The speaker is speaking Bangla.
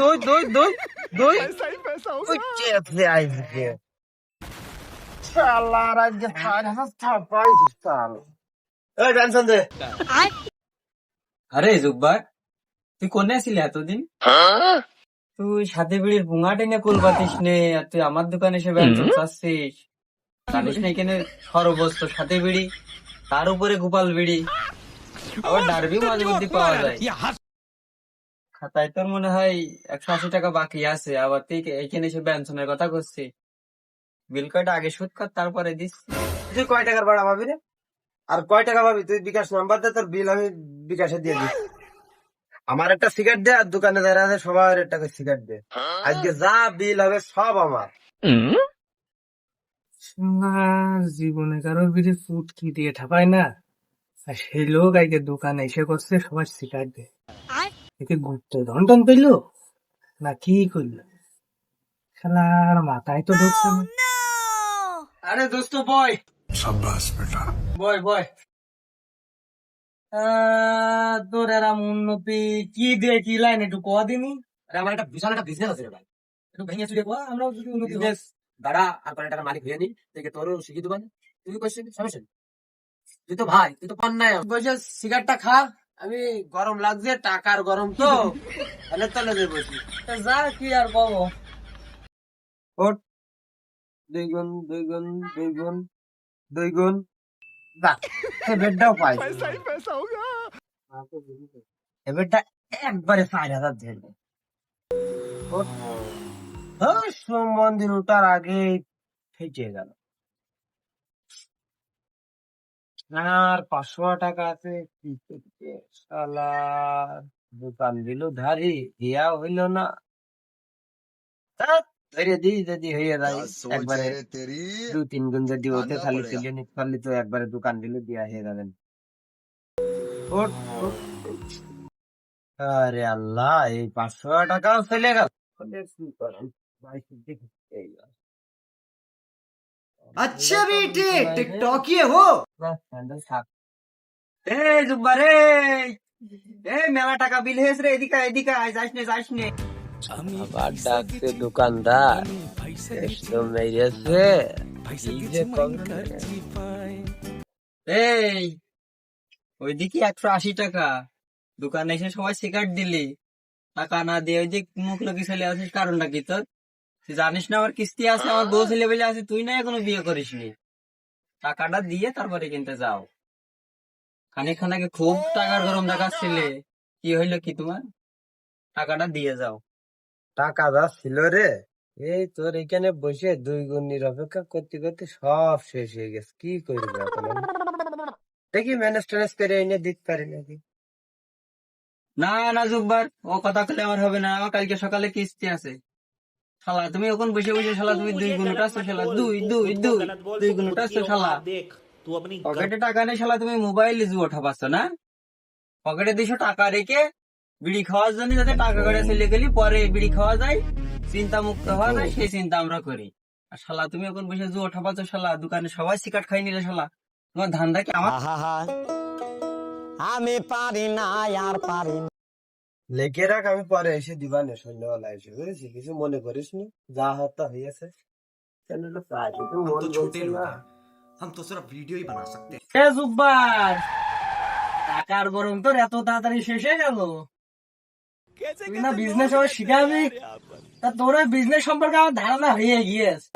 দুই দুই দুই দুই ওই চেপে আইসকে শালার আজকে চার হাজার ছাপাই সাল এই টেনশন দে আরে জুব্বার তুই কোনে আসিলি এতদিন? তুই সাথে বিড়ির পুঙা টেনে কুল পাতিস নে? আর তুই আমার দোকানে এসে ব্যঞ্জন চাচ্ছিস জানিস না এখানে সর্বস্ত সাথে বিড়ি তার উপরে গোপাল বিড়ি। আবার ডারবি মাঝে মধ্যে পাওয়া যায়। খাতায় তোর মনে হয় একশো আশি টাকা বাকি আছে আবার তুই এইখানে এসে ব্যঞ্জনের কথা করছিস বিল কয়টা আগে শোধ কর তারপরে দিস। তুই কয় টাকার ভাড়া পাবি রে? আর কয় টাকা পাবি? তুই বিকাশ নাম্বার দে তোর বিল আমি বিকাশে দিয়ে দিই। আমার একটা সিগারেট দে আর দোকানে দাঁড়িয়ে আছে সবার একটা সিগারেট দে। আজকে যা বিল হবে সব আমার। জীবনে কারোর বিড়ি ফুট কি দিয়ে ঠাপায় না। আর সেই লোক আজকে দোকানে এসে করছে সবার শিকার দে। একে ঘুরতে ধন্টন পেল? না কি করল? খেলার মাথায় তো ঢুকছে না। আরে দোস্ত বয়। বয় বয়। তোর উন্নতি কি দিয়ে কি লাইন একটু কয়া দিনি? আরে আমার একটা বিশাল একটা বিজনেস আছে রে ভাই। একটু ভেঙে চুরে কোয়া আমরা যদি উন্নতি বিজনেস দাঁড়া আর টাকা মালিক হয়ে নি থেকে তোরও শিখিয়ে দেবেন তুই কোশ্চেন সমস্যা তুই তো ভাই তুই তো পান নাই বসে সিগারেটটা খা। আমি গরম লাগছে টাকার গরম তো। তাহলে বসি তা যা, কি আর কব ওট দুই গুণ, দুই পাই। একবারে চার হাজার ধরবে ওট সোম মন্দির ওঠার আগে ফেটে গেল। আর পাঁচশো টাকা আছে। কি শালা দোকান দিল ধারি হিয়া হইল না। ধরে দিই যদি যায় একবারে দু তিন গুণ যদি ওতে খালি তুলে নিতে পারলে তো একবারে দোকান দিলে দিয়া হয়ে যাবেন। আরে আল্লাহ এই পাঁচশো টাকাও চলে গেল। দেখি, গেল। अच्छा बेटे टिकटॉकिए हो বাহ, স্যান্ডেল থাক। এই জুব্বা রে এই মেলা টাকা বিল হয়েছে রে এদিকে আয়, এদিকে আয়, যাস নে যাস নে আবার ডাকছে দোকানদার এসো মেরেছে কি যে করবে? এই ওইদিকে একশো আশি টাকা দোকানে এসে সবাই সিগারেট দিলি টাকা না দিয়ে ওই যে মুখ লোকি চলে আসিস কারণটা কি তোর তুই জানিস না আমার কিস্তি আছে আমার বউ ছেলে বলে আছে তুই না এখনও বিয়ে করিসনি। টাকাটা দিয়ে তারপরে কিনতে যাও। খানিক খানাকে খুব টাকার গরম দেখাচ্ছিলে। কি হইল কি তোমার? টাকাটা দিয়ে যাও। টাকা যা ছিল রে। এই তোর এখানে বসে দুই গুণির অপেক্ষা করতে করতে সব শেষ হয়ে গেছে। কি করবি এখন দেখি ম্যানেজ ট্যানেজ করে এনে দিতে পারি নাকি? না না জুব্বার ও কথা কলে আমার হবে না। আমার কালকে সকালে কিস্তি আছে। শালা তুমি এখন বসে বসে শালা তুমি দুই গুণ শালা দুই দুই দুই দুই গুণ শালা। পকেটে টাকা নেই শালা তুমি মোবাইল জুয়ো ঠাপাচ্ছ না? পকেটে টাকা রেখে বিড়ি খাওয়ার জন্য যাতে টাকা করে চলে গেলি পরে বিড়ি খাওয়া যায় চিন্তা মুক্ত হওয়া যায় সেই চিন্তা আমরা করি। আর শালা তুমি এখন বসে জুয়ো ঠাপাচ্ছ শালা দোকানে সবাই সিগারেট খাই নিলে শালা তোমার ধান্দা কি আমার? আমি পারি না আর পারি না। লেখে রাখ আমি পরে এসে দিবানে সন্ধ্যাবেলা এসে বুঝেছি কিছু মনে করিস নি যা হতা হয়েছে চ্যানেলটা প্রায় তো মন বলছে না। हम तो सिर्फ वीडियो ही बना सकते हैं এ জুব্বার টাকার গরম তোর এত তাড়াতাড়ি শেষ হয়ে গেল তুই না বিজনেস আবার শিখাবি তা তোর বিজনেস সম্পর্কে আমার ধারণা হয়ে গিয়েছে